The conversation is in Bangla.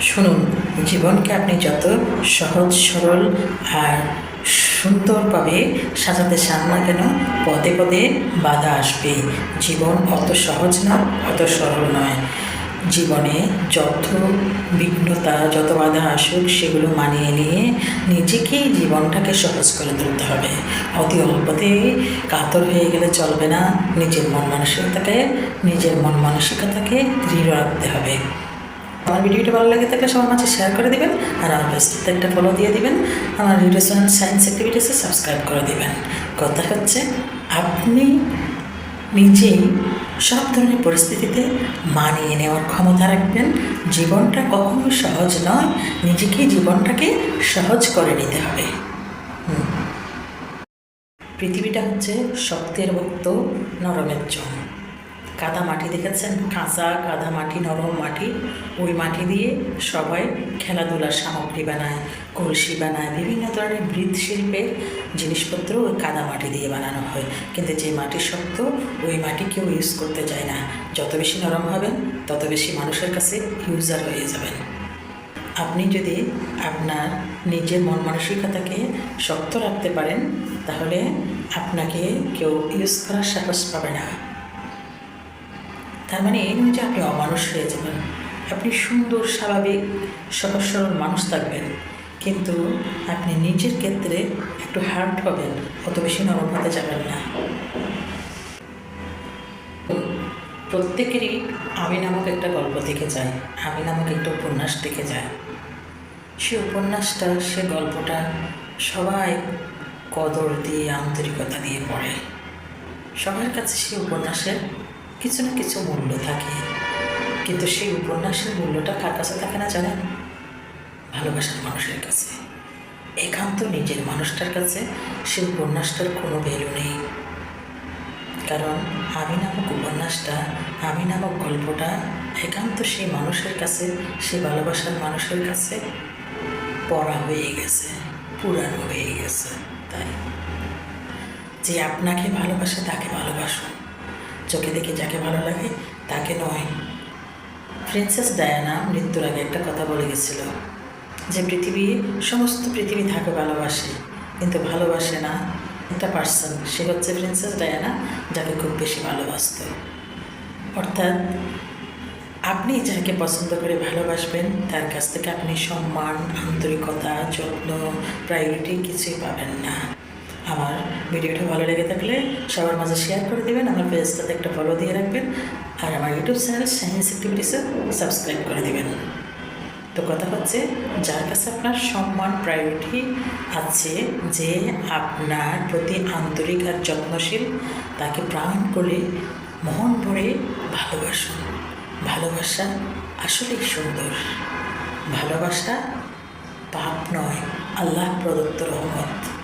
শুনুন, জীবনকে আপনি যত সহজ, সরল আর সুন্দরভাবে সাজাতে চান না কেন, পদে পদে বাধা আসবে জীবন অত সহজ না, অত সরল নয়। জীবনে যত বিঘ্নতা, যত বাধা আসুক, সেগুলো মানিয়ে নিয়ে নিজেকেই জীবনটাকে সহজ করে তুলতে হবে। অতি অল্পতেই কাতর হয়ে গেলে চলবে না। নিজের মন মানসিকতাকে, নিজের মন মানসিকতাকে দৃঢ় রাখতে হবে। আমার ভিডিওটা ভালো লাগে থাকলে সবার মাঝে শেয়ার করে দিবেন, আর আমার ফেসবুকতে একটা ফলো দিয়ে দিবেন, আমার চ্যানেল সায়েন্স অ্যাক্টিভিটিসে সাবস্ক্রাইব করে দিবেন। কথা হচ্ছে, আপনি নিজেই সব ধরনের পরিস্থিতিতে মানিয়ে নেওয়ার ক্ষমতা রাখবেন। জীবনটা কখনো সহজ নয়, নিজেকেই জীবনটাকে সহজ করে নিতে হবে। পৃথিবীটা হচ্ছে শক্তের ভক্ত নরমের জম কাদা মাটি দেখেছেন? কাঁচা কাদা মাটি, নরম মাটি, ওই মাটি দিয়ে সবাই খেলাধুলার সামগ্রী বানায়, কলসি বানায়, বিভিন্ন ধরনের মৃৎশিল্পের জিনিসপত্র ওই কাদা মাটি দিয়ে বানানো হয়। কিন্তু যে মাটি শক্ত, ওই মাটি কেউ ইউজ করতে চায় না। যত বেশি নরম হবেন, তত বেশি মানুষের কাছে ইউজার হয়ে যাবেন। আপনি যদি আপনার নিজের মন মানসিকতাকে শক্ত রাখতে পারেন, তাহলে আপনাকে কেউ ইউজ করার সাহস পাবে না। তার মানে এই নয় যে আপনি অমানুষ হয়ে যাবেন। আপনি সুন্দর, স্বাভাবিক, সহজ, সরল মানুষ থাকবেন। কিন্তু আপনি নিজের ক্ষেত্রে একটু হার্ড হবেন, অত বেশি নরম হতে যাবেন না। প্রত্যেকেরই আমি নামক একটা গল্প থেকে যায়, আমি নামক একটা উপন্যাস থেকে যায়। সে উপন্যাসটা, সে গল্পটা সবাই কদর দিয়ে, আন্তরিকতা দিয়ে পড়ে। সবার কাছে সেই উপন্যাসের কিছু না কিছু মূল্য থাকে। কিন্তু সেই উপন্যাসের মূল্যটা কার কাছে থাকে না জানেন? ভালোবাসার মানুষের কাছে। একান্ত নিজের মানুষটার কাছে সেই উপন্যাসটার কোনো ভ্যালু নেই। কারণ আমি নামক উপন্যাসটা, আমি নামক গল্পটা একান্ত সেই মানুষের কাছে, সেই ভালোবাসার মানুষের কাছে পড়া হয়ে গেছে, পুরানো হয়ে গেছে, তাই। যে আপনাকে ভালোবাসে, তাকে ভালোবাসুন। চোখে দেখে যাকে ভালো লাগে, তাকে নয়। প্রিন্সেস ডায়ানা মৃত্যুর আগে একটা কথা বলে গেছিল, যে পৃথিবী, সমস্ত পৃথিবী তাকে ভালোবাসে, কিন্তু ভালোবাসে না একটা পার্সন সে হচ্ছে প্রিন্সেস ডায়ানা, যাকে খুব বেশি ভালোবাসত। অর্থাৎ আপনি যাকে পছন্দ করে ভালোবাসবেন, তার কাছ থেকে আপনি সম্মান, আন্তরিকতা, যত্ন প্রায়োরিটি কিছুই পাবেন না। আমার ভিডিওটা ভালো লেগে থাকলে সবার মাঝে শেয়ার করে দেবেন, আমার পেজটাতে একটা ফলো দিয়ে রাখবেন আর আমার ইউটিউব চ্যানেল সায়েন্স অ্যাক্টিভিটিসে সাবস্ক্রাইব করে দেবেন। তো কথা হচ্ছে, যার কাছে আপনার সম্মান প্রায়োরিটি আছে যে আপনার প্রতি আন্তরিক আর যত্নশীল, তাকে প্রাণ করে মন ভরে ভালোবাসুন। ভালোবাসা আসলেই সুন্দর। ভালোবাসা পাপ নয়, আল্লাহ প্রদত্ত রহমত।